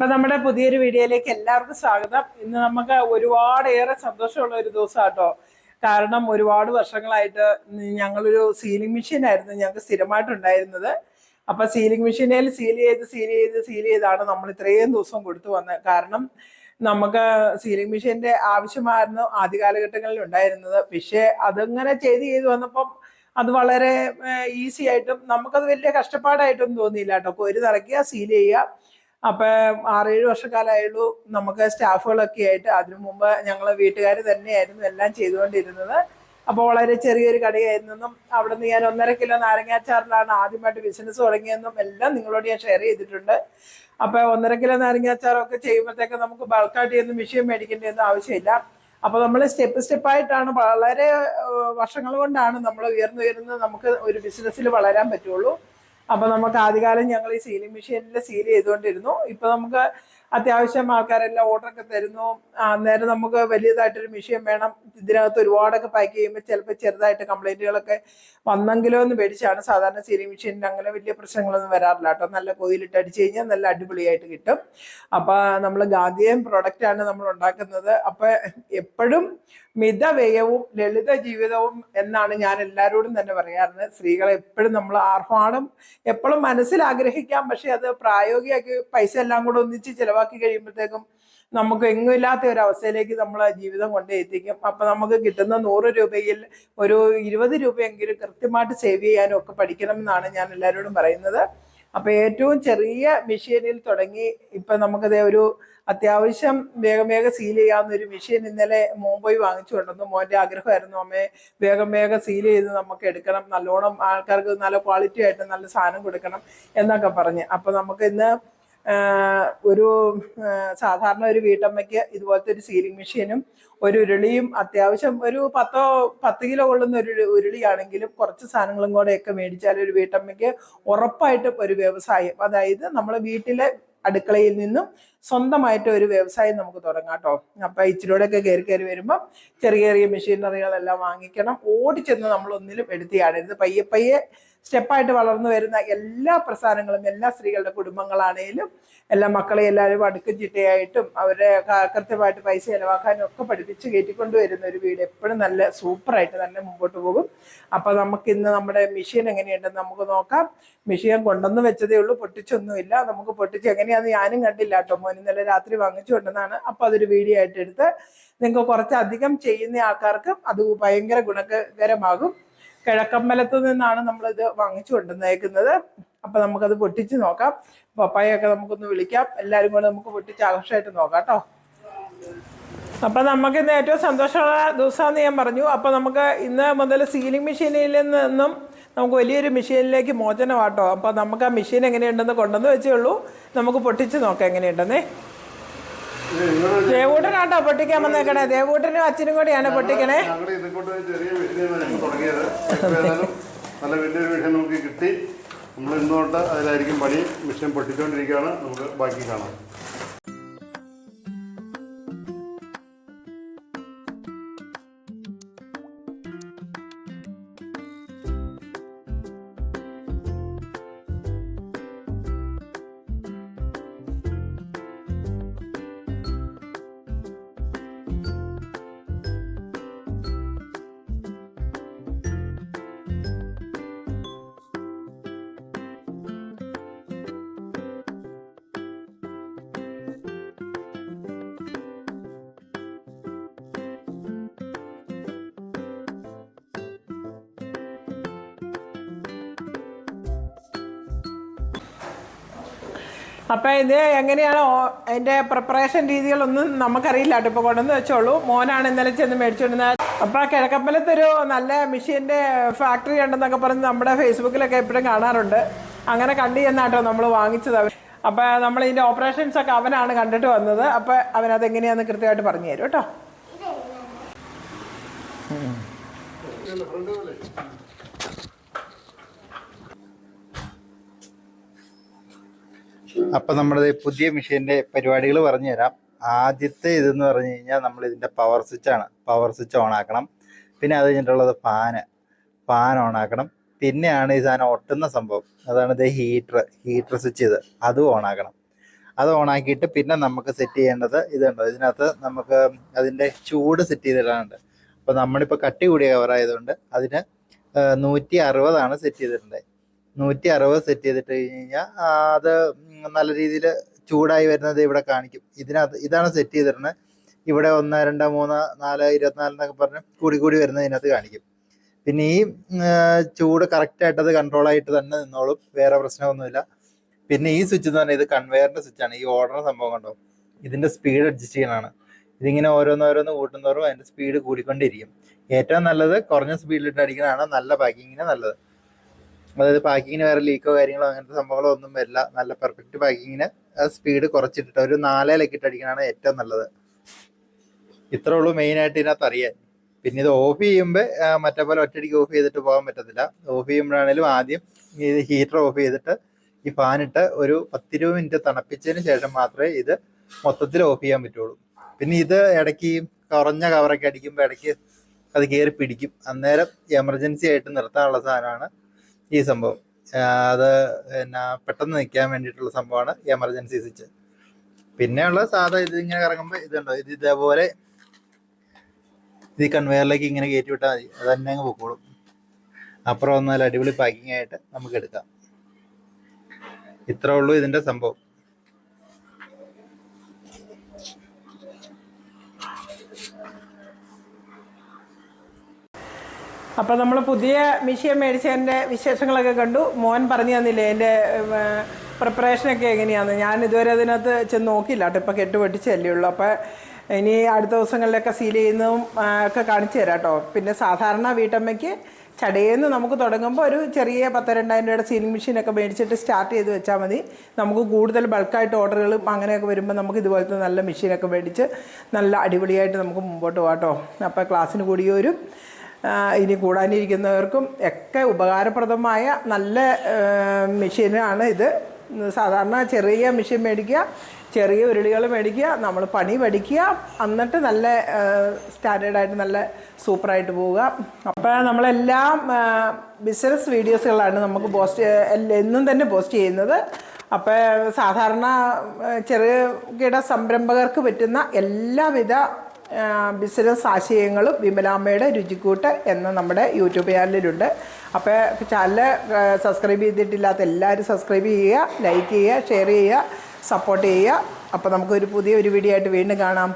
അപ്പൊ നമ്മുടെ പുതിയൊരു വീഡിയോയിലേക്ക് എല്ലാവർക്കും സ്വാഗതം. ഇന്ന് നമുക്ക് ഒരുപാടേറെ സന്തോഷമുള്ള ഒരു ദിവസം കേട്ടോ കാരണം ഒരുപാട് വർഷങ്ങളായിട്ട് ഞങ്ങളൊരു സീലിംഗ് മെഷീൻ ആയിരുന്നു ഞങ്ങൾക്ക് സ്ഥിരമായിട്ടുണ്ടായിരുന്നത്. അപ്പൊ സീലിംഗ് മെഷീനിൽ സീൽ ചെയ്ത് സീൽ ചെയ്ത് സീൽ ചെയ്താണ് നമ്മൾ ഇത്രയും ദിവസം കൊടുത്തു വന്നത്. കാരണം നമുക്ക് സീലിംഗ് മെഷീന്റെ ആവശ്യമായിരുന്നു ആദ്യ കാലഘട്ടങ്ങളിൽ ഉണ്ടായിരുന്നത്. പക്ഷേ അതങ്ങനെ ചെയ്ത് ചെയ്ത് വന്നപ്പം അത് വളരെ ഈസി ആയിട്ടും നമുക്കത് വലിയ കഷ്ടപ്പാടായിട്ടൊന്നും തോന്നിയില്ല കേട്ടോ. ഒരു നിറയ്ക്കുക സീൽ ചെയ്യുക. അപ്പൊ ആറേഴ് വർഷക്കാലമായുള്ളൂ നമുക്ക് സ്റ്റാഫുകളൊക്കെ ആയിട്ട്. അതിനു മുമ്പ് ഞങ്ങൾ വീട്ടുകാർ തന്നെയായിരുന്നു എല്ലാം ചെയ്തുകൊണ്ടിരുന്നത്. അപ്പോൾ വളരെ ചെറിയൊരു കടയായിരുന്നെന്നും അവിടെ നിന്ന് ഞാൻ ഒന്നര കിലോ നാരങ്ങാച്ചാറിലാണ് ആദ്യമായിട്ട് ബിസിനസ് തുടങ്ങിയതെന്നും എല്ലാം നിങ്ങളോട് ഞാൻ ഷെയർ ചെയ്തിട്ടുണ്ട്. അപ്പോൾ ഒന്നര കിലോ നാരങ്ങാച്ചാറൊക്കെ ചെയ്യുമ്പോഴത്തേക്ക് നമുക്ക് ബൾക്കായിട്ട് ചെയ്യുന്ന മെഷീൻ മേടിക്കേണ്ടതൊന്നും ആവശ്യമില്ല. അപ്പോൾ നമ്മൾ സ്റ്റെപ്പ് സ്റ്റെപ്പായിട്ടാണ് വളരെ വർഷങ്ങൾ കൊണ്ടാണ് നമ്മൾ ഉയർന്നുയർന്ന് നമുക്ക് ഒരു ബിസിനസ്സിൽ വളരാൻ പറ്റുള്ളൂ. അപ്പൊ നമുക്ക് ആദ്യകാലം ഞങ്ങൾ ഈ സീലിംഗ് മെഷീനിൽ സീൽ ചെയ്തുകൊണ്ടിരുന്നു. ഇപ്പൊ നമുക്ക് അത്യാവശ്യം ആൾക്കാരെല്ലാം ഓർഡറൊക്കെ തരുന്നു. അന്നേരം നമുക്ക് വലിയതായിട്ടൊരു മെഷീൻ വേണം. ഇതിനകത്ത് ഒരുപാടൊക്കെ പാക്ക് ചെയ്യുമ്പോൾ ചിലപ്പോൾ ചെറുതായിട്ട് കംപ്ലൈന്റുകളൊക്കെ വന്നെങ്കിലോ എന്ന് പേടിച്ചാണ്. സാധാരണ സീലിംഗ് മെഷീനിൽ അങ്ങനെ വലിയ പ്രശ്നങ്ങളൊന്നും വരാറില്ല കേട്ടോ. നല്ല കോയിലിട്ട് അടിച്ചു കഴിഞ്ഞാൽ നല്ല അടിപൊളിയായിട്ട് കിട്ടും. അപ്പൊ നമ്മൾ ഗാന്ധിയൻ പ്രോഡക്റ്റ് ആണ് നമ്മൾ ഉണ്ടാക്കുന്നത്. അപ്പൊ എപ്പോഴും മിതവ്യയവും ലളിത ജീവിതവും എന്നാണ് ഞാൻ എല്ലാവരോടും തന്നെ പറയാറുണ്ട്. സ്ത്രീകളെ എപ്പോഴും നമ്മൾ ആർഭാടം എപ്പോഴും മനസ്സിൽ ആഗ്രഹിക്കാം. പക്ഷെ അത് പ്രായോഗികമാക്കി പൈസ എല്ലാം കൂടെ ഒന്നിച്ച് ചിലവാക്കി കഴിയുമ്പോഴത്തേക്കും നമുക്ക് എങ്ങുമില്ലാത്ത ഒരു അവസ്ഥയിലേക്ക് നമ്മൾ ജീവിതം കൊണ്ടേ എത്തിക്കും. അപ്പൊ നമുക്ക് കിട്ടുന്ന നൂറ് രൂപയിൽ ഒരു ഇരുപത് രൂപയെങ്കിലും കൃത്യമായിട്ട് സേവ് ചെയ്യാനും ഒക്കെ പഠിക്കണം എന്നാണ് ഞാൻ എല്ലാവരോടും പറയുന്നത്. അപ്പൊ ഏറ്റവും ചെറിയ മെഷീനിൽ തുടങ്ങി ഇപ്പൊ നമുക്കത് ഒരു അത്യാവശ്യം വേഗം വേഗം സീൽ ചെയ്യാവുന്ന ഒരു മെഷീൻ ഇന്നലെ പോയി വാങ്ങിച്ചു കൊണ്ടുവന്നു മോന്റെ ആഗ്രഹമായിരുന്നു അമ്മയെ വേഗം വേഗം സീൽ ചെയ്ത് നമുക്ക് എടുക്കണം. നല്ലോണം ആൾക്കാർക്ക് നല്ല ക്വാളിറ്റി ആയിട്ട് നല്ല സാധനം കൊടുക്കണം എന്നൊക്കെ പറഞ്ഞ്. അപ്പൊ നമുക്ക് ഇന്ന് ഒരു സാധാരണ ഒരു വീട്ടമ്മയ്ക്ക് ഇതുപോലത്തെ ഒരു സീലിംഗ് മെഷീനും ഒരു ഉരുളിയും അത്യാവശ്യം ഒരു പത്തോ പത്ത് കിലോ കൊള്ളുന്ന ഒരു ഉരുളിയാണെങ്കിലും കുറച്ച് സാധനങ്ങളും കൂടെയൊക്കെ മേടിച്ചാൽ ഒരു വീട്ടമ്മയ്ക്ക് ഉറപ്പായിട്ടും ഒരു വ്യവസായം. അതായത് നമ്മളെ വീട്ടിലെ അടുക്കളയിൽ നിന്നും സ്വന്തമായിട്ട് ഒരു വ്യവസായം നമുക്ക് തുടങ്ങാം കേട്ടോ. അപ്പൊ ഇച്ചിരൂടെയൊക്കെ കയറി കയറി വരുമ്പോൾ ചെറിയ ചെറിയ മെഷീനറികളെല്ലാം വാങ്ങിക്കണം. ഓടിച്ചെന്ന് നമ്മൾ ഒന്നിലും എടുത്തിയാടരുത് പയ്യെ പയ്യെ സ്റ്റെപ്പായിട്ട് വളർന്നു വരുന്ന എല്ലാ പ്രസ്ഥാനങ്ങളും എല്ലാ സ്ത്രീകളുടെ കുടുംബങ്ങളാണേലും എല്ലാ മക്കളെ എല്ലാവരും അടുക്കും ചിട്ടയായിട്ടും അവരെ കൃത്യമായിട്ട് പൈസ ചിലവാക്കാനും ഒക്കെ പഠിപ്പിച്ച് കയറ്റിക്കൊണ്ട് വരുന്ന ഒരു വീട് എപ്പോഴും നല്ല സൂപ്പറായിട്ട് തന്നെ മുമ്പോട്ട് പോകും. അപ്പോൾ നമുക്ക് ഇന്ന് നമ്മുടെ മെഷീൻ എങ്ങനെയുണ്ടെന്ന് നമുക്ക് നോക്കാം. മെഷീൻ കൊണ്ടുവന്ന് വെച്ചതേ ഉള്ളൂ പൊട്ടിച്ചൊന്നുമില്ല. നമുക്ക് പൊട്ടിച്ച് എങ്ങനെയാന്ന് ഞാനും കണ്ടില്ല കേട്ടോ. മോൻ ഇന്നലെ രാത്രി വാങ്ങിച്ചു കൊണ്ടുവന്നാണ്. അപ്പോൾ അതൊരു വീഡിയോ ആയിട്ട് എടുത്ത് നിങ്ങൾക്ക് കുറച്ചധികം ചെയ്യുന്ന ആൾക്കാർക്കും അത് ഭയങ്കര ഗുണകരമാകും. കിഴക്കമ്പലത്ത് നിന്നാണ് നമ്മളിത് വാങ്ങിച്ചു കൊണ്ടുവന്നേക്കുന്നത്. അപ്പൊ നമുക്കത് പൊട്ടിച്ച് നോക്കാം. പപ്പായൊക്കെ നമുക്കൊന്ന് വിളിക്കാം. എല്ലാവരും കൂടെ നമുക്ക് പൊട്ടിച്ച് ആഘോഷമായിട്ട് നോക്കാം കേട്ടോ അപ്പൊ നമുക്ക് ഇന്ന് ഏറ്റവും സന്തോഷമുള്ള ദിവസമാണെന്ന് ഞാൻ പറഞ്ഞു. അപ്പൊ നമുക്ക് ഇന്ന് മുതൽ സീലിംഗ് മെഷീനിൽ നിന്നും നമുക്ക് വലിയൊരു മെഷീനിലേക്ക് മോചനമാട്ടോ. അപ്പൊ നമുക്ക് ആ മെഷീൻ എങ്ങനെയുണ്ടെന്ന് കൊണ്ടുവന്ന് വെച്ചേ ഉള്ളൂ. നമുക്ക് പൊട്ടിച്ച് നോക്കാം എങ്ങനെയുണ്ടെന്നേ. ദേവൂട്ടനാട്ടോ പൊട്ടിക്കാൻ വന്നേക്കണേ. ദേവൂട്ടനും അച്ഛനും കൂടിയാണ് പൊട്ടിക്കണേ. ചെറിയ തുടങ്ങിയത്. നല്ല വലിയൊരു വിഷയം നമുക്ക് കിട്ടി. നമ്മൾ ഇന്നോട്ട് അതിലായിരിക്കും പണി. മിഷൻ പൊട്ടിച്ചുകൊണ്ടിരിക്കുകയാണ് നമുക്ക് ബാക്കി കാണാം. അപ്പൊ ഇത് എങ്ങനെയാണ് അതിന്റെ അതിന്റെ പ്രിപ്പറേഷൻ രീതികളൊന്നും നമുക്കറിയില്ല ഇപ്പോൾ ഇപ്പൊ കൊണ്ടുവന്ന് വെച്ചോളൂ. മോനാണ് ഇന്നലെ ചെന്ന് മേടിച്ചുകൊണ്ടിരുന്നത് അപ്പൊ ആ കിഴക്കമ്പലത്തൊരു നല്ല മെഷീന്റെ ഫാക്ടറി ഉണ്ടെന്നൊക്കെ പറഞ്ഞ് നമ്മുടെ ഫേസ്ബുക്കിലൊക്കെ എപ്പോഴും കാണാറുണ്ട്. അങ്ങനെ കണ്ടു ചെന്നാട്ടോ നമ്മൾ വാങ്ങിച്ചത് അവർ അപ്പൊ നമ്മൾ ഇതിന്റെ ഓപ്പറേഷൻസ് ഒക്കെ അവനാണ് കണ്ടിട്ട് വന്നത്. അപ്പൊ അവനത് എങ്ങനെയാന്ന് കൃത്യമായിട്ട് പറഞ്ഞു തരും കേട്ടോ. അപ്പൊ നമ്മുടെ പുതിയ മെഷീന്റെ പരിപാടികൾ പറഞ്ഞു തരാം ആദ്യത്തെ ഇതെന്ന് പറഞ്ഞു കഴിഞ്ഞാൽ നമ്മൾ ഇതിന്റെ പവർ സ്വിച്ച് ആണ്. പവർ സ്വിച്ച് ഓൺ ആക്കണം. പിന്നെ അത് കഴിഞ്ഞിട്ടുള്ളത് ഫാന് ഫാൻ ഓൺ ആക്കണം. പിന്നെയാണ് ഈ സാധനം ഒട്ടുന്ന സംഭവം. അതാണ് ഇത് ഹീറ്റർ ഹീറ്റർ സ്വിച്ച് ഇത് അതും ഓൺ ആക്കണം. അത് ഓണാക്കിയിട്ട് പിന്നെ നമുക്ക് സെറ്റ് ചെയ്യേണ്ടത് ഇതുണ്ട് ഇതിനകത്ത് നമുക്ക് അതിന്റെ ചൂട് സെറ്റ് ചെയ്തിടാനുണ്ട്. അപ്പോൾ നമ്മളിപ്പോൾ കട്ടി കൂടിയ കവറായതുകൊണ്ട് അതിന് നൂറ്റി അറുപതാണ് സെറ്റ് ചെയ്തിട്ടുള്ളത് നൂറ്റി അറുപത് സെറ്റ് ചെയ്തിട്ട് കഴിഞ്ഞ് കഴിഞ്ഞാൽ അത് നല്ല രീതിയിൽ ചൂടായി വരുന്നത് ഇവിടെ കാണിക്കും. ഇതിനകത്ത് ഇതാണ് സെറ്റ് ചെയ്തിരുന്നത്. ഇവിടെ ഒന്ന് രണ്ട് മൂന്ന് നാല് ഇരുപത്തിനാല് എന്നൊക്കെ പറഞ്ഞ് കൂടി കൂടി വരുന്നത് ഇതിനകത്ത് കാണിക്കും. പിന്നെ ഈ ചൂട് കറക്റ്റായിട്ട് അത് കൺട്രോൾ ആയിട്ട് തന്നെ നിന്നോളും. വേറെ പ്രശ്നമൊന്നുമില്ല. പിന്നെ ഈ സ്വിച്ച് എന്ന് പറഞ്ഞാൽ ഇത് കൺവെയറിന്റെ സ്വിച്ചാണ് ഈ ഓർഡർ സംഭവം കണ്ടോ? ഇതിന്റെ സ്പീഡ് അഡ്ജസ്റ്റ് ചെയ്യാനാണ് ഇതിങ്ങനെ ഓരോന്നോരോന്ന് കൂട്ടുന്നവരും അതിന്റെ സ്പീഡ് കൂടിക്കൊണ്ടിരിക്കും. ഏറ്റവും നല്ലത് കുറഞ്ഞ സ്പീഡിലിട്ട് അടിക്കുന്നതാണ് നല്ല പാക്കിങ്ങിന് നല്ലത്. അതായത് പാക്കിങ്ങിന് വേറെ ലീക്കോ കാര്യങ്ങളോ അങ്ങനത്തെ സംഭവങ്ങളോ ഒന്നും വരില്ല. നല്ല പെർഫെക്റ്റ് പാക്കിങ്ങിന്. സ്പീഡ് കുറച്ചിട്ടിട്ട് ഒരു നാലേലൊക്കെ ഇട്ട് അടിക്കാനാണ് ഏറ്റവും നല്ലത്. ഇത്രേ ഉള്ളൂ മെയിൻ ആയിട്ട് ഇതിനകത്ത് അറിയാൻ. പിന്നെ ഇത് ഓഫ് ചെയ്യുമ്പോൾ മറ്റേ പോലെ ഒറ്റയടിക്ക് ഓഫ് ചെയ്തിട്ട് പോകാൻ പറ്റത്തില്ല. ഓഫ് ചെയ്യുമ്പോഴാണേലും ആദ്യം ഇത് ഹീറ്റർ ഓഫ് ചെയ്തിട്ട് ഈ ഫാനിട്ട് ഒരു പത്തിരുപത് മിനിറ്റ് തണുപ്പിച്ചതിന് ശേഷം മാത്രമേ ഇത് മൊത്തത്തിൽ ഓഫ് ചെയ്യാൻ പറ്റുള്ളൂ. പിന്നെ ഇത് ഇടയ്ക്ക് കുറഞ്ഞ കവറൊക്കെ അടിക്കുമ്പോൾ ഇടയ്ക്ക് അത് കയറി പിടിക്കും. അന്നേരം എമർജൻസി ആയിട്ട് നിർത്താനുള്ള സാധനമാണ് ഈ സംഭവം. അത് പിന്നെ പെട്ടെന്ന് നിൽക്കാൻ വേണ്ടിയിട്ടുള്ള സംഭവമാണ് എമർജൻസി സ്വിച്ച് പിന്നെയുള്ള സാധാ ഇത് ഇങ്ങനെ കറങ്ങുമ്പോൾ ഇതുണ്ടോ? ഇത് ഇതേപോലെ ഇത് കൺവെയറിലേക്ക് ഇങ്ങനെ കയറ്റി വിട്ടാൽ മതി. അത് തന്നെ അങ്ങ് പൊക്കോളും. അപ്പുറം വന്നാൽ അടിപൊളി പാക്കിംഗ് ആയിട്ട് നമുക്ക് എടുക്കാം. ഇത്രേ ഉള്ളൂ ഇതിന്റെ സംഭവം. അപ്പം നമ്മൾ പുതിയ മിഷ്യൻ മേടിച്ചതിന്റെ വിശേഷങ്ങളൊക്കെ കണ്ടു. മോൻ പറഞ്ഞു തന്നില്ലേ എന്റെ പ്രിപ്പറേഷനൊക്കെ എങ്ങനെയാണെന്ന് ഞാൻ ഇതുവരെ അതിനകത്ത് ചെന്ന് നോക്കിയില്ല കേട്ടോ. കെട്ട് പൊട്ടിച്ചല്ലേ ഉള്ളൂ. അപ്പോൾ ഇനി അടുത്ത ദിവസങ്ങളിലൊക്കെ സീൽ ചെയ്യുന്നതും ഒക്കെ കാണിച്ചു തരാം കേട്ടോ. പിന്നെ സാധാരണ വീട്ടമ്മയ്ക്ക് ചടയെന്ന് നമുക്ക് തുടങ്ങുമ്പോൾ ഒരു ചെറിയ പത്ത് രണ്ടായിരം രൂപയുടെ സീലിംഗ് മെഷീനൊക്കെ മേടിച്ചിട്ട് സ്റ്റാർട്ട് ചെയ്ത് വെച്ചാൽ മതി. നമുക്ക് കൂടുതൽ ബൾക്കായിട്ട് ഓർഡറുകളും അങ്ങനെയൊക്കെ വരുമ്പോൾ നമുക്ക് ഇതുപോലത്തെ നല്ല മെഷീനൊക്കെ മേടിച്ച് നല്ല അടിപൊളിയായിട്ട് നമുക്ക് മുമ്പോട്ട് പോകാം കേട്ടോ. അപ്പോൾ ക്ലാസ്സിന് കൂടിയവരും ആ, ഇനി കൂടാനിരിക്കുന്നവർക്കും ഒക്കെ ഉപകാരപ്രദമായ നല്ല മെഷീനാണ് ഇത്. സാധാരണ ചെറിയ മെഷീൻ മേടിക്കുക ചെറിയ ഉരുളികൾ മേടിക്കുക നമ്മൾ പണി പഠിക്കുക എന്നിട്ട് നല്ല സ്റ്റാൻഡേർഡായിട്ട് നല്ല സൂപ്പറായിട്ട് പോവുക. അപ്പോൾ നമ്മളെല്ലാം ബിസിനസ് വീഡിയോസുകളാണ് നമുക്ക് പോസ്റ്റ് എന്നും തന്നെ പോസ്റ്റ് ചെയ്യുന്നത്. അപ്പോൾ സാധാരണ ചെറുകിട സംരംഭകർക്ക് പറ്റുന്ന എല്ലാവിധ ബിസിനസ് ആശയങ്ങളും വിമലാമ്മയുടെ രുചിക്കൂട്ട് എന്ന നമ്മുടെ യൂട്യൂബ് ചാനലിലുണ്ട്. അപ്പോൾ ചാനൽ സബ്സ്ക്രൈബ് ചെയ്തിട്ടില്ലാത്ത എല്ലാവരും സബ്സ്ക്രൈബ് ചെയ്യുക ലൈക്ക് ചെയ്യുക ഷെയർ ചെയ്യുക സപ്പോർട്ട് ചെയ്യുക. അപ്പോൾ നമുക്കൊരു പുതിയ ഒരു വീഡിയോ ആയിട്ട് വീണ്ടും കാണാം.